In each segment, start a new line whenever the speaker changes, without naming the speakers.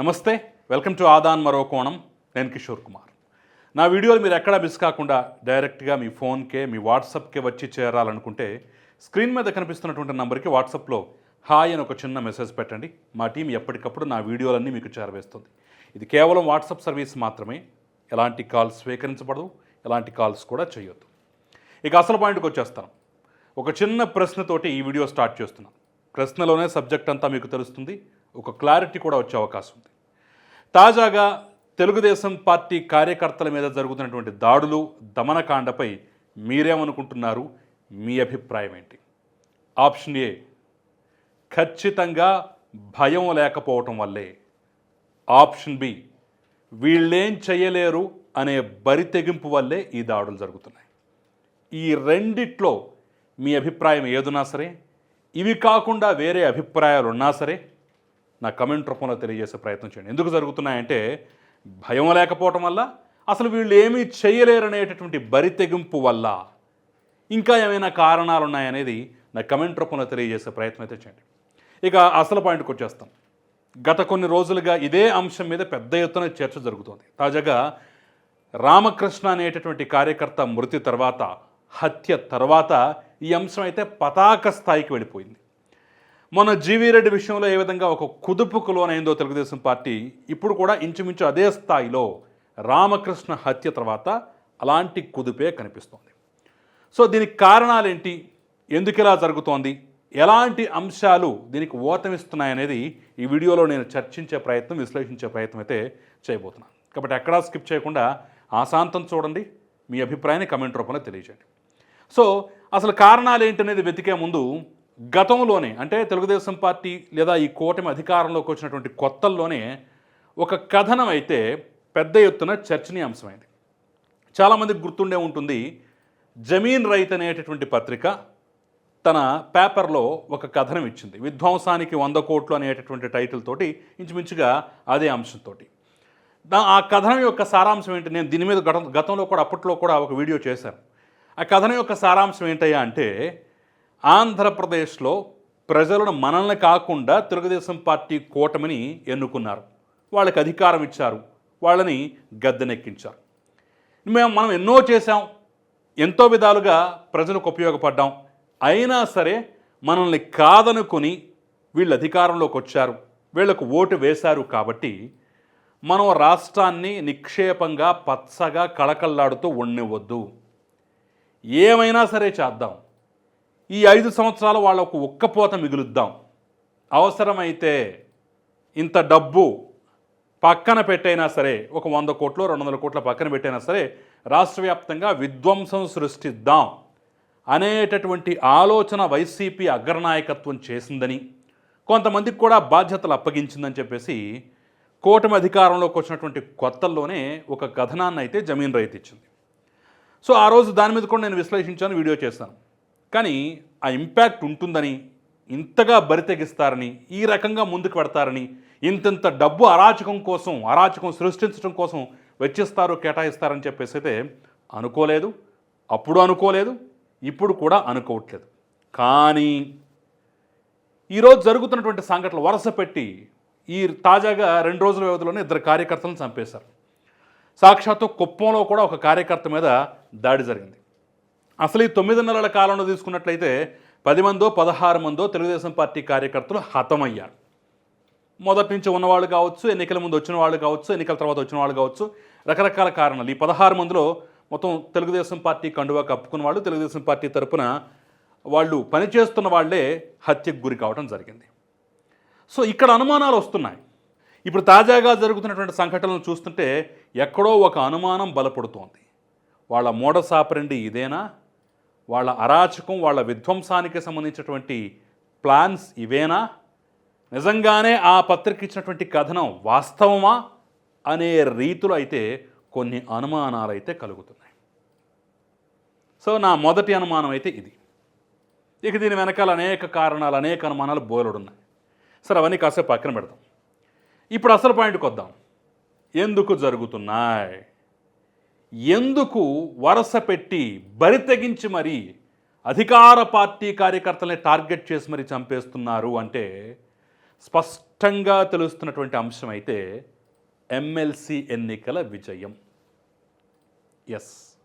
నమస్తే welcome to Aadan మరో కోణం. నేను కిషోర్ కుమార్. నా వీడియోలు మీరు ఎక్కడా మిస్ కాకుండా డైరెక్ట్గా మీ ఫోన్కే మీ వాట్సాప్కే వచ్చి చేరాలనుకుంటే స్క్రీన్ మీద కనిపిస్తున్నటువంటి నంబర్కి వాట్సాప్లో హాయ్ అని ఒక చిన్న మెసేజ్ పెట్టండి. మా టీం ఎప్పటికప్పుడు నా వీడియోలన్నీ మీకు చేరవేస్తుంది. ఇది కేవలం వాట్సాప్ సర్వీస్ మాత్రమే. ఎలాంటి కాల్స్ స్వీకరించబడదు ఎలాంటి కాల్స్ కూడా చేయొద్దు. ఇక అసలు పాయింట్కి వచ్చేస్తాను. ఒక చిన్న ప్రశ్నతోటి ఈ వీడియో స్టార్ట్ చేస్తున్నాను. ప్రశ్నలోనే సబ్జెక్ట్ అంతా మీకు తెలుస్తుంది. ఒక క్లారిటీ కూడా వచ్చే అవకాశం ఉంది. తాజాగా తెలుగుదేశం పార్టీ కార్యకర్తల మీద జరుగుతున్నటువంటి దాడులు దమనకాండపై మీరేమనుకుంటున్నారు? మీ అభిప్రాయం ఏంటి? ఆప్షన్ ఏ ఖచ్చితంగా భయం లేకపోవటం వల్లే. ఆప్షన్ బి వీళ్ళేం చేయలేరు అనే బరి తెగింపు వల్లే ఈ దాడులు జరుగుతున్నాయి. ఈ రెండిట్లో మీ అభిప్రాయం ఏదున్నా సరే ఇవి కాకుండా వేరే అభిప్రాయాలు ఉన్నా సరే నా కమెంట్ రూపంలో తెలియజేసే ప్రయత్నం చేయండి. ఎందుకు జరుగుతున్నాయంటే భయం లేకపోవటం వల్ల అసలు వీళ్ళు ఏమీ చేయలేరనేటటువంటి బరితెగింపు వల్ల ఇంకా ఏమైనా కారణాలు ఉన్నాయనేది నా కమెంట్ రూపంలో తెలియజేసే ప్రయత్నం అయితే చేయండి. ఇక అసలు పాయింట్కి వచ్చేస్తాం. గత కొన్ని రోజులుగా ఇదే అంశం మీద పెద్ద ఎత్తున చర్చ జరుగుతోంది. తాజాగా రామకృష్ణ అనేటటువంటి కార్యకర్త మృతి తర్వాత హత్య తర్వాత ఈ అంశం అయితే పతాక స్థాయికి వెళ్ళిపోయింది. మొన్న జీవీ రెడ్డి విషయంలో ఏ విధంగా ఒక కుదుపుకు లోనైందో తెలుగుదేశం పార్టీ ఇప్పుడు కూడా ఇంచుమించు అదే స్థాయిలో రామకృష్ణ హత్య తర్వాత అలాంటి కుదుపే కనిపిస్తోంది. సో దీనికి కారణాలేంటి? ఎందుకు ఇలా జరుగుతోంది? ఎలాంటి అంశాలు దీనికి ఓతమిస్తున్నాయనేది ఈ వీడియోలో నేను చర్చించే ప్రయత్నం విశ్లేషించే ప్రయత్నం అయితే చేయబోతున్నాను. కాబట్టి ఎక్కడా స్కిప్ చేయకుండా ఆశాంతం చూడండి మీ అభిప్రాయాన్ని కమెంట్ రూపంలో తెలియజేయండి. సో అసలు కారణాలు ఏంటనేది వెతికే ముందు గతంలోనే అంటే తెలుగుదేశం పార్టీ లేదా ఈ కూటమి అధికారంలోకి వచ్చినటువంటి కొత్తల్లోనే ఒక కథనం అయితే పెద్ద ఎత్తున చర్చనీయాంశమైంది. చాలామందికి గుర్తుండే ఉంటుంది జమీన్ రైత్ అనేటటువంటి పత్రిక తన పేపర్లో ఒక కథనం ఇచ్చింది. విధ్వంసానికి వంద కోట్లు అనేటటువంటి టైటిల్ తోటి ఇంచుమించుగా అదే అంశంతో ఆ కథనం యొక్క సారాంశం ఏంటి? నేను దీని మీద గతం గతంలో కూడా అప్పట్లో కూడా ఒక వీడియో చేశాను. ఆ కథనం యొక్క సారాంశం ఏంటయ్యా అంటే ఆంధ్రప్రదేశ్లో ప్రజలను మనల్ని కాకుండా తెలుగుదేశం పార్టీ కూటమిని ఎన్నుకున్నారు. వాళ్ళకి అధికారం ఇచ్చారు. వాళ్ళని గద్దెనెక్కించారు. మేము మనం ఎన్నో చేశాం. ఎంతో విధాలుగా ప్రజలకు ఉపయోగపడ్డాం. అయినా సరే మనల్ని కాదనుకొని వీళ్ళు అధికారంలోకి వచ్చారు. వీళ్ళకు ఓటు వేశారు కాబట్టి మనం రాష్ట్రాన్ని నిక్షేపంగా పచ్చగా కళకళలాడుతూ ఉండనివ్వద్దు. ఏమైనా సరే చేద్దాం. ఈ ఐదు సంవత్సరాలు వాళ్ళకు ఒక్కపోత మిగులుద్దాం. అవసరమైతే ఇంత డబ్బు పక్కన పెట్టైనా సరే ఒక వంద కోట్లు రెండు వందల కోట్ల పక్కన పెట్టైనా సరే రాష్ట్ర వ్యాప్తంగా విధ్వంసం సృష్టిద్దాం అనేటటువంటి ఆలోచన వైసీపీ అగ్రనాయకత్వం చేసిందని కొంతమందికి కూడా బాధ్యతలు అప్పగించిందని చెప్పేసి కూటమి అధికారంలోకి వచ్చినటువంటి కొత్తల్లోనే ఒక కథనాన్ని అయితే జమీన్ రైతు ఇచ్చింది. సో ఆ రోజు దాని మీద కూడా నేను విశ్లేషించాను వీడియో చేశాను. కానీ ఆ ఇంపాక్ట్ ఉంటుందని ఇంతగా బరితెగిస్తారని ఈ రకంగా ముందుకు పెడతారని ఇంతింత డబ్బు అరాచకం కోసం అరాచకం సృష్టించడం కోసం వెచ్చిస్తారు కేటాయిస్తారని చెప్పేసి అయితే అనుకోలేదు. అప్పుడు అనుకోలేదు ఇప్పుడు కూడా అనుకోవట్లేదు. కానీ ఈరోజు జరుగుతున్నటువంటి సంఘటనలు వరుస పెట్టి ఈ తాజాగా రెండు రోజుల వ్యవధిలోనే ఇద్దరు కార్యకర్తలను చంపేశారు. సాక్షాత్తు కుప్పంలో కూడా ఒక కార్యకర్త మీద దాడి జరిగింది. అసలు ఈ తొమ్మిది నెలల కాలంలో తీసుకున్నట్లయితే పది మందో పదహారు మందో తెలుగుదేశం పార్టీ కార్యకర్తలు హతమయ్యారు. మొదటి నుంచి ఉన్నవాళ్ళు కావచ్చు ఎన్నికల ముందు వచ్చిన వాళ్ళు కావచ్చు ఎన్నికల తర్వాత వచ్చిన వాళ్ళు కావచ్చు రకరకాల కారణాలు. ఈ పదహారు మందిలో మొత్తం తెలుగుదేశం పార్టీ కండువా కప్పుకున్న వాళ్ళు తెలుగుదేశం పార్టీ తరపున వాళ్ళు పనిచేస్తున్న వాళ్ళే హత్యకు గురి కావడం జరిగింది. సో ఇక్కడ అనుమానాలు వస్తున్నాయి. ఇప్పుడు తాజాగా జరుగుతున్నటువంటి సంఘటనలు చూస్తుంటే ఎక్కడో ఒక అనుమానం బలపడుతోంది. వాళ్ళ మూఢసాపరండి ఇదేనా? వాళ్ళ అరాచకం వాళ్ళ విధ్వంసానికి సంబంధించినటువంటి ప్లాన్స్ ఇవేనా? నిజంగానే ఆ పత్రిక ఇచ్చినటువంటి కథనం వాస్తవమా? అనే రీతిలో అయితే కొన్ని అనుమానాలు అయితే కలుగుతున్నాయి. సో నా మొదటి అనుమానం అయితే ఇది. ఇక దీని వెనకాల అనేక కారణాలు అనేక అనుమానాలు బోలుడున్నాయి. సరే అవన్నీ కాసేపు పక్కన పెడదాం. ఇప్పుడు అసలు పాయింట్కి వద్దాం. ఎందుకు జరుగుతున్నాయి? ఎందుకు వరస పెట్టి బరి తెగించి మరీ అధికార పార్టీ కార్యకర్తల్ని టార్గెట్ చేసి మరీ చంపేస్తున్నారు అంటే స్పష్టంగా తెలుస్తున్నటువంటి అంశం అయితే ఎమ్మెల్సీ ఎన్నికల విజయం. ఎస్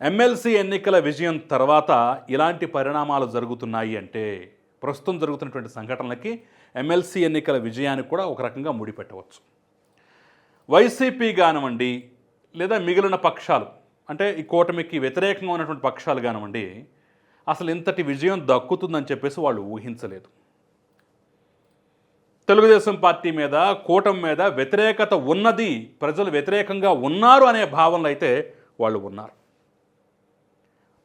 ఎమ్మెల్సీ ఎన్నికల విజయం తర్వాత ఇలాంటి పరిణామాలు జరుగుతున్నాయి అంటే ప్రస్తుతం జరుగుతున్నటువంటి సంఘటనలకి ఎమ్మెల్సీ ఎన్నికల విజయానికి కూడా ఒక రకంగా ముడిపెట్టవచ్చు. వైసీపీ కానివ్వండి లేదా మిగిలిన పక్షాలు అంటే ఈ కూటమికి వ్యతిరేకంగా ఉన్నటువంటి పక్షాలు కానివ్వండి అసలు ఇంతటి విజయం దక్కుతుందని చెప్పేసి వాళ్ళు ఊహించలేదు. తెలుగుదేశం పార్టీ మీద కూటమి మీద వ్యతిరేకత ఉన్నది ప్రజలు వ్యతిరేకంగా ఉన్నారు అనే భావనలో అయితే వాళ్ళు ఉన్నారు.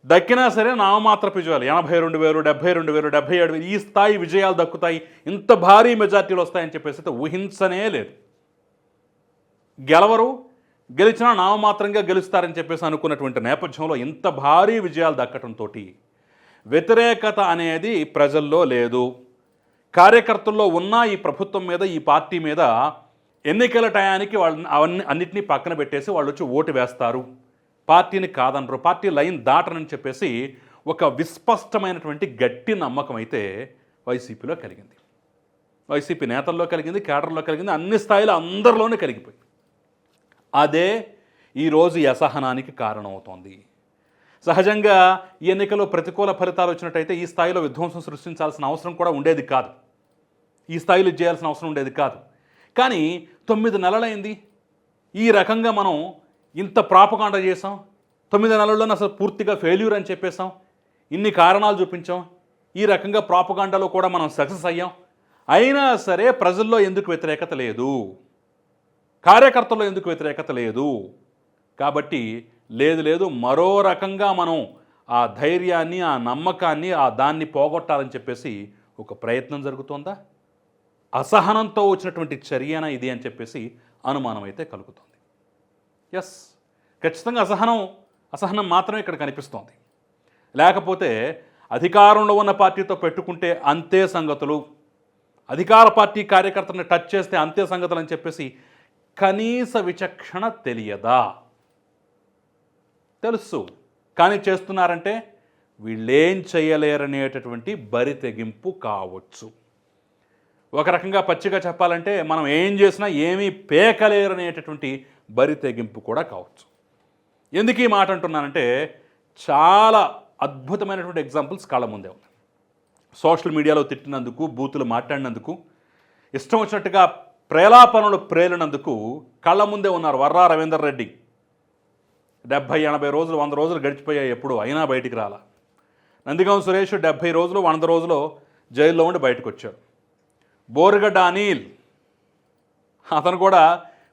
దక్కినా సరే నామమాత్ర విజయాలు ఎనభై రెండు వేలు డెబ్బై రెండు వేలు డెబ్బై ఏడు వేలు ఈ స్థాయి విజయాలు దక్కుతాయి ఇంత భారీ మెజార్టీలు వస్తాయని చెప్పేసి అయితే ఊహించనే లేదు. గెలవరు గెలిచినా నామమాత్రంగా గెలుస్తారని చెప్పేసి అనుకున్నటువంటి నేపథ్యంలో ఇంత భారీ విజయాలు దక్కటంతో వ్యతిరేకత అనేది ప్రజల్లో లేదు. కార్యకర్తల్లో ఉన్న ఈ ప్రభుత్వం మీద ఈ పార్టీ మీద ఎన్నికల టయానికి వాళ్ళని అవన్నీ అన్నింటినీ పక్కన పెట్టేసి వాళ్ళు వచ్చి ఓటు వేస్తారు. పార్టీని కాదనరు. పార్టీ లైన్ దాటనని చెప్పేసి ఒక విస్పష్టమైనటువంటి గట్టి నమ్మకం అయితే వైసీపీలో కలిగింది. వైసీపీ నేతల్లో కలిగింది కేడర్లో కలిగింది అన్ని స్థాయిలో అందరిలోనే కలిగిపోయింది. అదే ఈరోజు ఈ అసహనానికి కారణమవుతోంది. సహజంగా ఈ ఎన్నికలో ప్రతికూల ఫలితాలు వచ్చినట్టయితే ఈ స్థాయిలో విధ్వంసం సృష్టించాల్సిన అవసరం కూడా ఉండేది కాదు. ఈ స్థాయిలో చేయాల్సిన అవసరం ఉండేది కాదు. కానీ తొమ్మిది నెలలైంది. ఈ రకంగా మనం ఇంత ప్రాపకాండ చేసాం తొమ్మిది నెలల్లోనే అసలు పూర్తిగా ఫెయిల్యూర్ అని చెప్పేసాం ఇన్ని కారణాలు చూపించాం. ఈ రకంగా ప్రాపకాండలో కూడా మనం సక్సెస్ అయ్యాం. అయినా సరే ప్రజల్లో ఎందుకు వ్యతిరేకత లేదు? కార్యకర్తల్లో ఎందుకు వ్యతిరేకత లేదు? కాబట్టి లేదు లేదు మరో రకంగా మనం ఆ ధైర్యాన్ని ఆ నమ్మకాన్ని ఆ దాన్ని పోగొట్టాలని చెప్పేసి ఒక ప్రయత్నం జరుగుతోందా? అసహనంతో వచ్చినటువంటి చర్యన ఇది అని చెప్పేసి అనుమానం అయితే కలుగుతోంది. ఎస్ ఖచ్చితంగా అసహనం అసహనం మాత్రమే ఇక్కడ కనిపిస్తోంది. లేకపోతే అధికారంలో ఉన్న పార్టీతో పెట్టుకుంటే అంతే సంగతులు అధికార పార్టీ కార్యకర్తలను టచ్ చేస్తే అంతే సంగతులు అని చెప్పేసి కనీస విచక్షణ తెలియదా? తెలుసు. కానీ చేస్తున్నారంటే వీళ్ళేం చేయలేరనేటటువంటి బరి తెగింపు కావచ్చు. ఒక రకంగా పచ్చిగా చెప్పాలంటే మనం ఏం చేసినా ఏమీ పేకలేరనేటటువంటి బరి తెగింపు కూడా కావచ్చు. ఎందుకు ఈ మాట అంటున్నానంటే చాలా అద్భుతమైనటువంటి ఎగ్జాంపుల్స్ కళ్ళ ముందే ఉన్నాయి. సోషల్ మీడియాలో తిట్టినందుకు బూతులు మాట్లాడినందుకు ఇష్టం వచ్చినట్టుగా ప్రేలాపనలు ప్రేలినందుకు కళ్ళ ముందే ఉన్నారు వర్రా రవీందర్ రెడ్డి. డెబ్భై ఎనభై రోజులు వంద రోజులు గడిచిపోయాయి ఎప్పుడు అయినా బయటికి రాలా. నందిగాం సురేష్ డెబ్భై రోజులు వంద రోజులు జైల్లో ఉండి బయటకు వచ్చారు బోరుగడ్డ అనిల్ అతను కూడా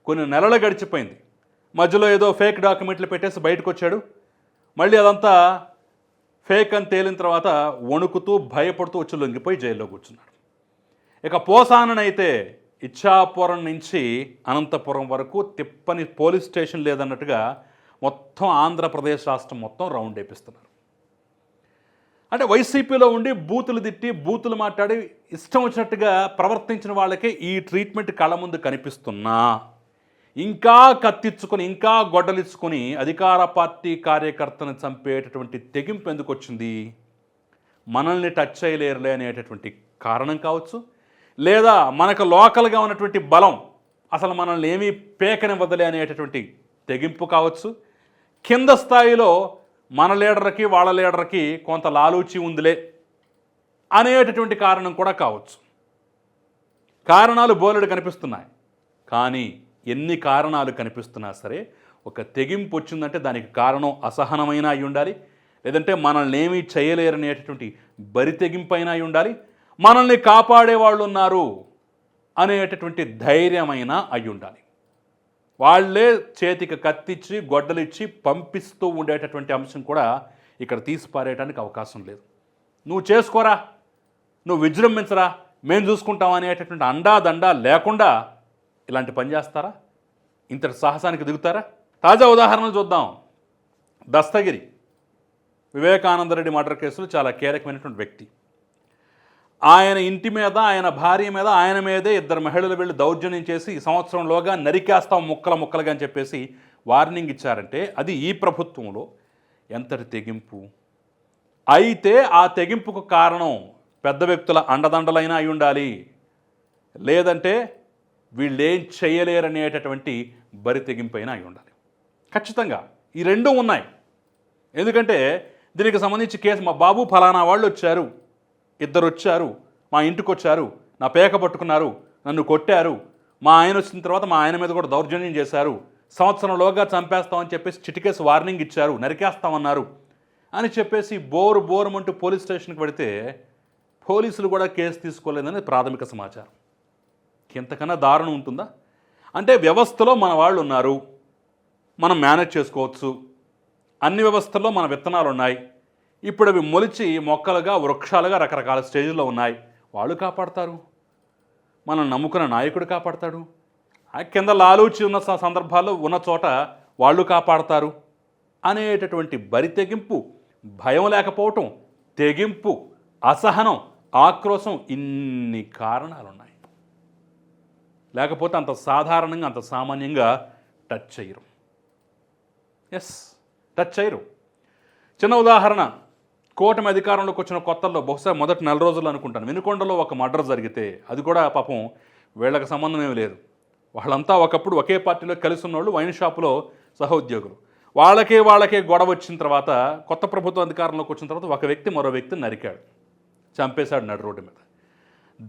కొన్ని నెలలు గడిచిపోయింది. మధ్యలో ఏదో ఫేక్ డాక్యుమెంట్లు పెట్టేసి బయటకు వచ్చాడు మళ్ళీ అదంతా ఫేక్ అని తేలిన తర్వాత వణుకుతూ భయపడుతూ వచ్చి లొంగిపోయి జైల్లో కూర్చున్నాడు. ఇక పోసాననైతే ఇచ్చాపురం నుంచి అనంతపురం వరకు తిప్పని పోలీస్ స్టేషన్ లేదన్నట్టుగా మొత్తం ఆంధ్రప్రదేశ్ రాష్ట్రం మొత్తం రౌండ్ వేపిస్తున్నారు. అంటే వైసీపీలో ఉండి బూతులు తిట్టి బూతులు మాట్లాడి ఇష్టం వచ్చినట్టుగా ప్రవర్తించిన వాళ్ళకే ఈ ట్రీట్మెంట్ కళ్ళ ముందు కనిపిస్తున్నా. ఇంకా కత్తిచ్చుకొని ఇంకా గొడ్డలిచ్చుకొని అధికార పార్టీ కార్యకర్తను చంపేటటువంటి తెగింపు ఎందుకు వచ్చింది? మనల్ని టచ్ చేయలేరులే అనేటటువంటి కారణం కావచ్చు లేదా మనకు లోకల్గా ఉన్నటువంటి బలం అసలు మనల్ని ఏమీ పేకనివ్వదులే అనేటటువంటి తెగింపు కావచ్చు. కింద స్థాయిలో మన లీడర్కి వాళ్ళ లీడర్కి కొంత లాలూచి ఉందిలే అనేటటువంటి కారణం కూడా కావచ్చు. కారణాలు బోలెడు కనిపిస్తున్నాయి. కానీ ఎన్ని కారణాలు కనిపిస్తున్నా సరే ఒక తెగింపు వచ్చిందంటే దానికి కారణం అసహనమైన అయి ఉండాలి. లేదంటే మనల్ని ఏమీ చేయలేరనేటటువంటి బరి తెగింపైన అయి ఉండాలి. మనల్ని కాపాడే వాళ్ళు ఉన్నారు అనేటటువంటి ధైర్యమైన అయి ఉండాలి వాళ్ళే చేతికి కత్తిచ్చి గొడ్డలిచ్చి పంపిస్తూ ఉండేటటువంటి అంశం కూడా ఇక్కడ తీసిపారేయడానికి అవకాశం లేదు. నువ్వు చేసుకోరా నువ్వు విజృంభించరా మేము చూసుకుంటాం అనేటటువంటి అండా దండా లేకుండా ఇలాంటి పని చేస్తారా? ఇంతటి సాహసానికి దిగుతారా? తాజా ఉదాహరణలు చూద్దాం. దస్తగిరి. వివేకానందరెడ్డి మర్డర్ కేసులో చాలా కీలకమైనటువంటి వ్యక్తి. ఆయన ఇంటి మీద ఆయన భార్య మీద ఆయన మీదే ఇద్దరు మహిళలు వెళ్ళి దౌర్జన్యం చేసి ఈ సంవత్సరంలోగా నరికేస్తాం ముక్కల ముక్కలుగా అని చెప్పేసి వార్నింగ్ ఇచ్చారంటే అది ఈ ప్రభుత్వంలో ఎంతటి తెగింపు? అయితే ఆ తెగింపుకు కారణం పెద్ద వ్యక్తుల అండదండలైనా అయి ఉండాలి. లేదంటే వీళ్ళేం చేయలేరనేటటువంటి బరి తెగింపైన అయి ఉండాలి. ఖచ్చితంగా ఈ రెండు ఉన్నాయి. ఎందుకంటే దీనికి సంబంధించి కేసు మా బాబు ఫలానా వాళ్ళు వచ్చారు. ఇద్దరు వచ్చారు మా ఇంటికి వచ్చారు నా పేక పట్టుకున్నారు నన్ను కొట్టారు. మా ఆయన వచ్చిన తర్వాత మా ఆయన మీద కూడా దౌర్జన్యం చేశారు. సంవత్సరంలోగా చంపేస్తామని చెప్పేసి చిటికేసి వార్నింగ్ ఇచ్చారు నరికేస్తామన్నారు అని చెప్పేసి బోరు బోరుమంటూ పోలీస్ స్టేషన్కి పెడితే పోలీసులు కూడా కేసు తీసుకోలేదని ప్రాథమిక సమాచారం. ఇంతకన్నా దారుణం ఉంటుందా? అంటే వ్యవస్థలో మన వాళ్ళు ఉన్నారు మనం మేనేజ్ చేసుకోవచ్చు. అన్ని వ్యవస్థల్లో మన విత్తనాలు ఉన్నాయి ఇప్పుడు అవి మొలిచి మొక్కలుగా వృక్షాలుగా రకరకాల స్టేజ్లో ఉన్నాయి. వాళ్ళు కాపాడతారు. మనం నమ్ముకున్న నాయకుడు కాపాడతాడు. కింద లాలూచి ఉన్న స- సందర్భాల్లో ఉన్న చోట వాళ్ళు కాపాడతారు. అనేటటువంటి బరి తెగింపు భయం లేకపోవటం తెగింపు అసహనం ఆక్రోశం ఇన్ని కారణాలు ఉన్నాయి లేకపోతే అంత సాధారణంగా అంత సామాన్యంగా టచ్ చేయరు. ఎస్ టచ్ చేయరు. చిన్న ఉదాహరణ. కూటమి అధికారంలోకి వచ్చిన కొత్తల్లో బహుశా మొదటి నెల రోజులు అనుకుంటాను. వినుకొండలో ఒక మర్డర్ జరిగితే అది కూడా పాపం వీళ్ళకి సంబంధం ఏమి లేదు. వాళ్ళంతా ఒకప్పుడు ఒకే పార్టీలో కలిసి ఉన్నవాళ్ళు వైన్ షాపులో సహోద్యోగులు. వాళ్ళకే వాళ్ళకే గొడవ వచ్చిన తర్వాత కొత్త ప్రభుత్వం అధికారంలోకి వచ్చిన తర్వాత ఒక వ్యక్తి మరో వ్యక్తిని నరికాడు. చంపేశాడు నడు రోడ్డు మీద.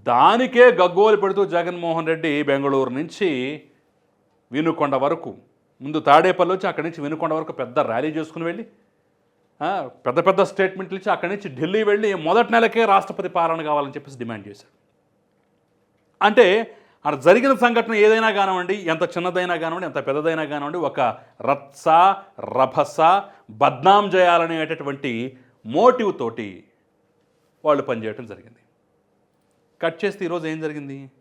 దానికే గగ్గోలు పెడుతూ జగన్మోహన్ రెడ్డి బెంగళూరు నుంచి వినుకొండ వరకు. ముందు తాడేపల్లి వచ్చి అక్కడి నుంచి వినుకొండ వరకు పెద్ద ర్యాలీ చేసుకుని వెళ్ళి పెద్ద పెద్ద స్టేట్మెంట్లు ఇచ్చి అక్కడి నుంచి ఢిల్లీ వెళ్ళి మొదటి నెలకే రాష్ట్రపతి పాలన కావాలని చెప్పేసి డిమాండ్ చేశాడు అంటే అక్కడ జరిగిన సంఘటన ఏదైనా కానివ్వండి ఎంత చిన్నదైనా కానివ్వండి ఎంత పెద్దదైనా కానివ్వండి ఒక రత్స రభస బద్నాం చేయాలనేటటువంటి మోటివ్ తోటి వాళ్ళు పనిచేయటం జరిగింది. కట్ చేస్తే ఈరోజు ఏం జరిగింది?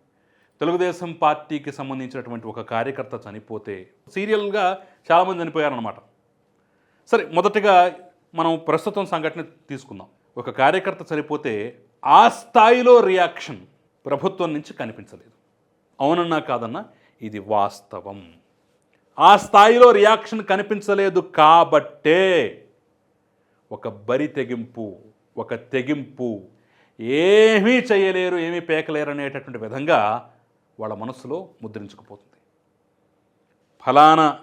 తెలుగుదేశం పార్టీకి సంబంధించినటువంటి ఒక కార్యకర్త చనిపోతే సీరియల్గా చాలామంది చనిపోయారనమాట సరే మొదటగా మనం ప్రస్తుతం సంఘటన తీసుకుందాం. ఒక కార్యకర్త చనిపోతే ఆ స్థాయిలో రియాక్షన్ ప్రభుత్వం నుంచి కనిపించలేదు. అవునన్నా కాదన్నా ఇది వాస్తవం. ఆ స్థాయిలో రియాక్షన్ కనిపించలేదు కాబట్టే ఒక బరి తెగింపు ఒక తెగింపు. ఏమీ చేయలేరు ఏమీ పేకలేరు అనేటటువంటి విధంగా వాళ్ళ మనసులో ముద్రించుకుపోతుంది. ఫలానా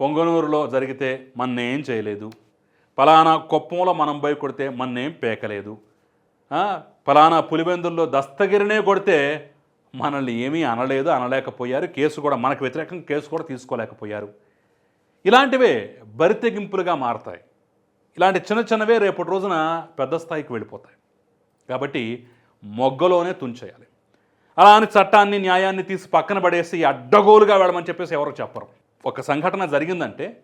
పొంగనూరులో జరిగితే మన్నేం చేయలేదు. పలానా కుప్పంలో మనం పోయి కొడితే మన్నేం పేకలేదు. పలానా పులివెందుల్లో దస్తగిరినే కొడితే మనల్ని ఏమీ అనలేదు అనలేకపోయారు. కేసు కూడా మనకు వ్యతిరేకంగా కేసు కూడా తీసుకోలేకపోయారు. ఇలాంటివే బరితెగింపులుగా మారతాయి. ఇలాంటి చిన్న చిన్నవే రేపటి రోజున పెద్ద స్థాయికి వెళ్ళిపోతాయి. కాబట్టి మొగ్గలోనే తుంచేయాలి. అలా అని చట్టాన్ని న్యాయాన్ని తీసి పక్కన పడేసి అడ్డగోలుగా వెళ్ళమని చెప్పేసి ఎవరు చెప్పరు. ఒక సంఘటన జరిగిందంటే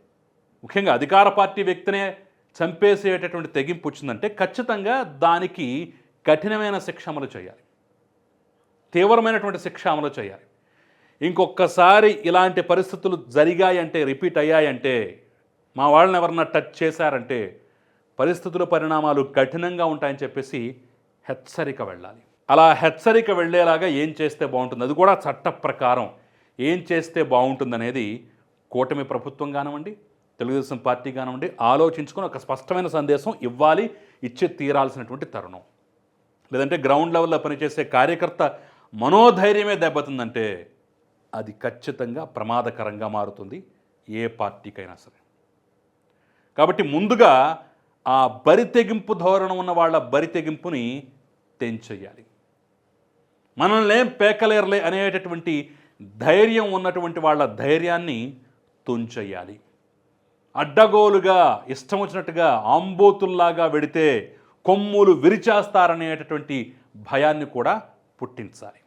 ముఖ్యంగా అధికార పార్టీ వ్యక్తినే చంపేసేటటువంటి తెగింపు వచ్చిందంటే ఖచ్చితంగా దానికి కఠినమైన శిక్ష అమలు చేయాలి. తీవ్రమైనటువంటి శిక్ష అమలు చేయాలి. ఇంకొకసారి ఇలాంటి పరిస్థితులు జరిగాయంటే రిపీట్ అయ్యాయంటే మా వాళ్ళని ఎవరన్నా టచ్ చేశారంటే పరిస్థితుల పరిణామాలు కఠినంగా ఉంటాయని చెప్పేసి హెచ్చరిక వెళ్ళాలి. అలా హెచ్చరిక వెళ్ళేలాగా ఏం చేస్తే బాగుంటుంది? అది కూడా చట్ట ప్రకారం ఏం చేస్తే బాగుంటుందనేది కూటమి ప్రభుత్వం కానివ్వండి తెలుగుదేశం పార్టీ కానివ్వండి ఆలోచించుకొని ఒక స్పష్టమైన సందేశం ఇవ్వాలి ఇచ్చి తీరాల్సినటువంటి తరుణం. లేదంటే గ్రౌండ్ లెవెల్లో పనిచేసే కార్యకర్త మనోధైర్యమే దెబ్బతిందంటే అది ఖచ్చితంగా ప్రమాదకరంగా మారుతుంది ఏ పార్టీకైనా సరే. కాబట్టి ముందుగా ఆ బరితెగింపు ధోరణం ఉన్న వాళ్ళ బరితెగింపుని తెంచేయాలి. మనల్ని ఏం పేకలేరలే అనేటటువంటి ధైర్యం ఉన్నటువంటి వాళ్ళ ధైర్యాన్ని తుంచెయ్యాలి అడ్డగోలుగా ఇష్టం వచ్చినట్టుగా ఆంబోతుల్లాగా వెడితే కొమ్ములు విరిచేస్తారనేటటువంటి భయాన్ని కూడా పుట్టించాలి.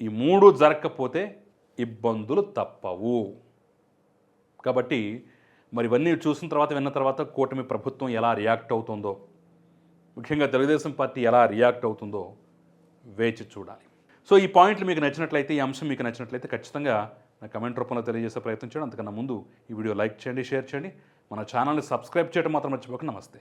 ఈ మూడు జరగకపోతే ఇబ్బందులు తప్పవు. కాబట్టి మరి ఇవన్నీ చూసిన తర్వాత విన్న తర్వాత కూటమి ప్రభుత్వం ఎలా రియాక్ట్ అవుతుందో ముఖ్యంగా తెలుగుదేశం పార్టీ ఎలా రియాక్ట్ అవుతుందో వేచి చూడాలి. సో ఈ పాయింట్లు మీకు నచ్చినట్లయితే ఈ అంశం మీకు నచ్చినట్లయితే ఖచ్చితంగా నా కమెంట్ రూపంలో తెలియజేసే ప్రయత్నం చేయండి. అంతకన్నా ముందు ఈ వీడియో లైక్ చేయండి షేర్ చేయండి. మన ఛానల్ని సబ్స్క్రైబ్ చేయడం మాత్రం మర్చిపోక నమస్తే.